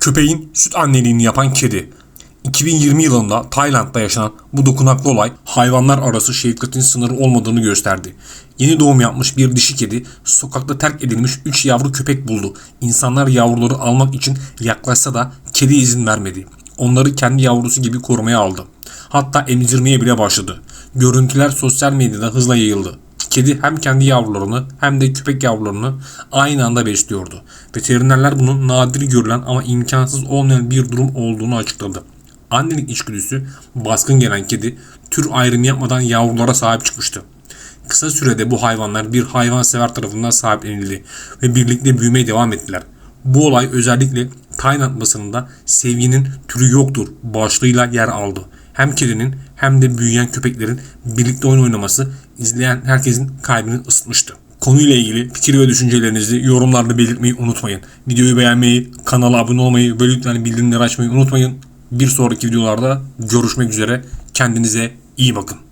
Köpeğin süt anneliğini yapan kedi. 2020 yılında Tayland'da yaşanan bu dokunaklı olay hayvanlar arası şefkatin sınırı olmadığını gösterdi. Yeni doğum yapmış bir dişi kedi sokakta terk edilmiş 3 yavru köpek buldu. İnsanlar yavruları almak için yaklaşsa da kedi izin vermedi. Onları kendi yavrusu gibi korumaya aldı. Hatta emzirmeye bile başladı. Görüntüler sosyal medyada hızla yayıldı. Kedi hem kendi yavrularını hem de köpek yavrularını aynı anda besliyordu. Veterinerler bunun nadir görülen ama imkansız olmayan bir durum olduğunu açıkladı. Annelik içgüdüsü baskın gelen kedi tür ayrımı yapmadan yavrulara sahip çıkmıştı. Kısa sürede bu hayvanlar bir hayvansever tarafından sahiplenildi ve birlikte büyümeye devam ettiler. Bu olay özellikle Tayland basınında sevginin türü yoktur başlığıyla yer aldı. Hem kedinin hem de büyüyen köpeklerin birlikte oyun oynaması izleyen herkesin kalbini ısıtmıştı. Konuyla ilgili fikir ve düşüncelerinizi yorumlarda belirtmeyi unutmayın. Videoyu beğenmeyi, kanala abone olmayı ve lütfen bildirimleri açmayı unutmayın. Bir sonraki videolarda görüşmek üzere. Kendinize iyi bakın.